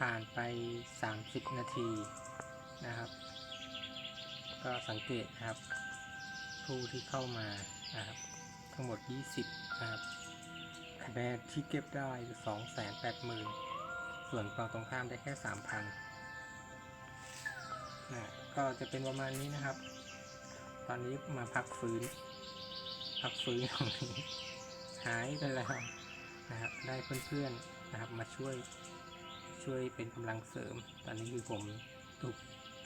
ผ่านไป 30 นาทีนะครับ ก็สังเกตนะครับ ผู้ที่เข้ามานะครับ ทั้งหมด 20นะครับคะแนนที่เก็บได้ 280,000 ส่วนฝั่งตรงข้ามได้แค่ 3,000นะก็จะเป็นประมาณนี้นะครับ ตอนนี้มาพักฟื้น พักฟื้นของนี้หายไปแล้วนะครับ ได้เพื่อนๆนะครับมาช่วย ช่วยเป็นกำลังเสริม ตอนนี้คือผมถูก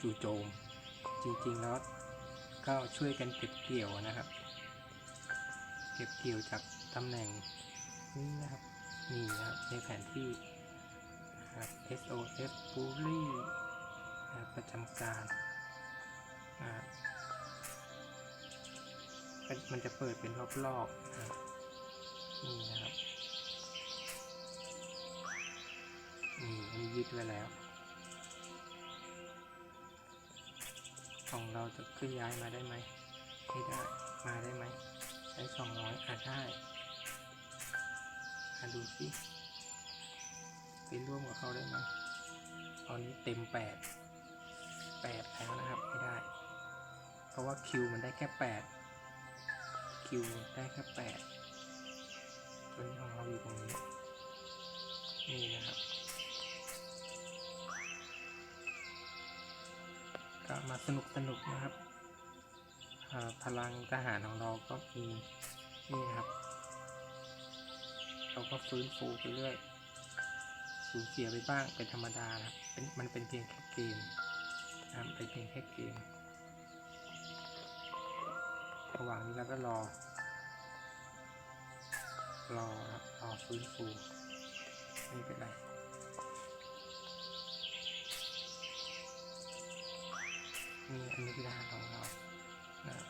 จู่โจม จริงๆแล้วก็ช่วยกันเก็บเกี่ยวนะครับ เก็บเกี่ยวจากตำแหน่งนี้นะครับนี่นะครับในแผนที่ครับ SOS Bully ประจำการมันจะเปิดเป็นรอบๆนะครับนี่นะครับ ยึดไว้แล้ว ของเราจะขึ้นย้ายมาได้ไหมไม่ได้ มาได้ไหม ใช้สองร้อยอาจได้อาดูสิไปร่วมกับเขาได้ไหมตอนนี้เต็มแปดแปดแล้วนะครับ ไม่ได้ เพราะว่าคิวมันได้แค่แปดคิวได้แค่แปดตัวนี้ของเราอยู่ตรงนี้ นี่นะครับ มาสนุกสนุกนะครับพลังทหารของเราก็มีนี่ครับ เราก็ฟื้นฟูไปเรื่อยสูญเสียไปบ้างเป็นธรรมดานะครับเป็นมันเป็นเพียงแค่เกมนะครับเป็นเพียงแค่เกมระหว่างนี้เราก็รอ รอครับรอฟื้นฟูไม่เป็นไร นี่อันนี้คือทหารของเรานะครับ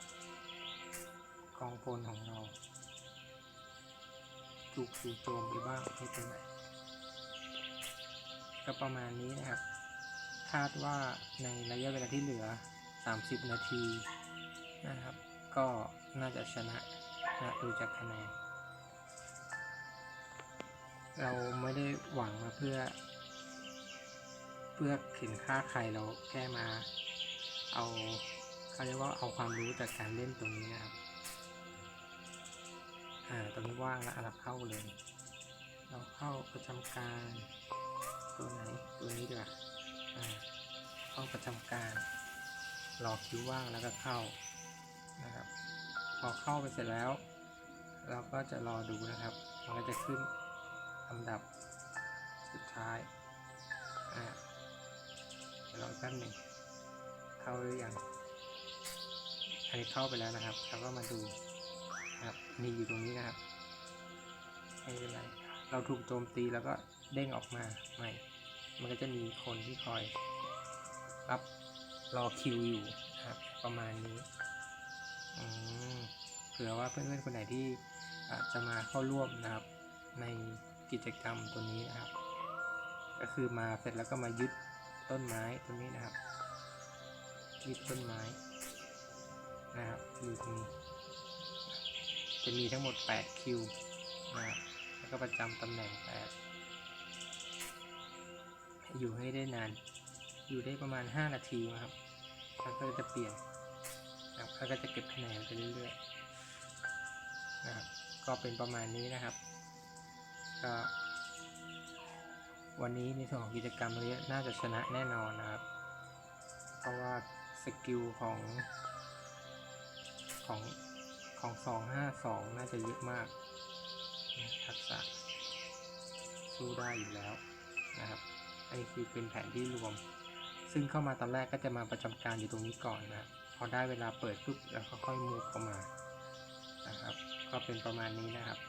กองพลของเราถูกจู่โจมไปบ้างไม่เป็นไรก็ประมาณนี้นะครับ คาดว่าในระยะเวลาที่เหลือ 30 นาทีนะครับ ก็น่าจะชนะนะดูจากคะแนน เราไม่ได้หวังมาเพื่อ เพื่อเข็นค่าใครเราแค่มา เอาเขาเรียกว่าเอาความรู้จากการเล่นตรงนี้นะครับ อ่า ตรงนี้ว่างแล้วอะเราเข้าเลย เราเข้าประจำการ ตัวไหน ตัวนี้ดีกว่า อ่า เข้าประจำการ รอคิวว่างแล้วก็เข้า นะครับ พอเข้าไปเสร็จแล้ว เราก็จะรอดูนะครับ มันก็จะขึ้นลำดับสุดท้าย อ่า รอแป๊บหนึ่ง เข้าหรือยังอันนี้เข้าไปแล้วนะครับแล้วก็มาดูนะครับนี่อยู่ตรงนี้นะครับไม่เป็นไรเราถูกโจมตีแล้วก็เด้งออกมาใหม่ มันก็จะมีคนที่คอยรับรอคิวอยู่นะครับ ประมาณนี้เผื่อว่าเพื่อนๆคนไหนที่จจะมาเข้าร่วมนะครับ ในกิจกรรมตัวนี้นะครับ ก็คือมาเสร็จแล้วก็มายึดต้นไม้ตัวนี้นะครับ ยึดต้นไม้นะครับอยู่ตรงนี้ จะมีทั้งหมด 8 คิวนะครับแล้วก็ประจำตำแหน่ง 8 อยู่ให้ได้นาน อยู่ได้ประมาณ 5 นาทีนะครับแล้วก็จะเปลี่ยนนะครับแล้วก็จะเก็บคะแนนไปเรื่อยๆนะครับก็เป็นประมาณนี้นะครับก็วันนี้ในส่วนของกิจกรรมนี้น่าจะชนะแน่นอนนะครับ เพราะว่า สกิลของของของสองห้าสองน่าจะเยอะมาก ทักษะสู้ได้อยู่แล้วนะครับอันนี้คือเป็นแผนที่รวม ซึ่งเข้ามาตอนแรกก็จะมาประจำการอยู่ตรงนี้ก่อนนะพอได้เวลาเปิดปุ๊บแล้วก็ค่อยมูฟเข้ามานะครับ ก็เป็นประมาณนี้นะครับ